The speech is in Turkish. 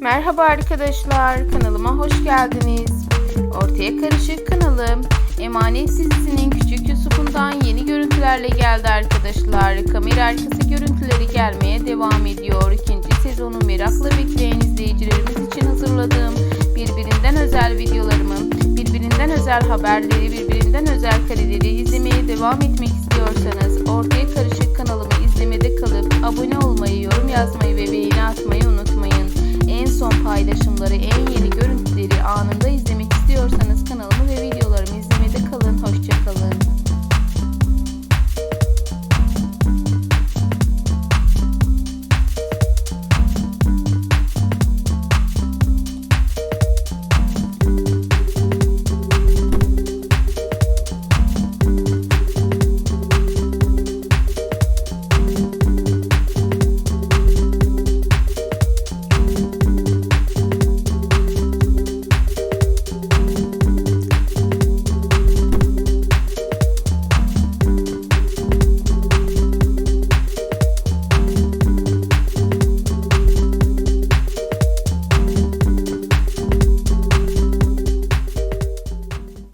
Merhaba arkadaşlar, kanalıma hoş geldiniz. Ortaya Karışık kanalım, Emanet dizisinin Küçük Yusuf'undan yeni görüntülerle geldi arkadaşlar. Kamera arkası görüntüleri gelmeye devam ediyor. İkinci sezonu merakla bekleyen izleyicilerimiz için hazırladığım birbirinden özel videolarımı, birbirinden özel haberleri, birbirinden özel kareleri izlemeye devam etmek istiyorsanız Ortaya Karışık sunumları, en yeni görüntüleri anında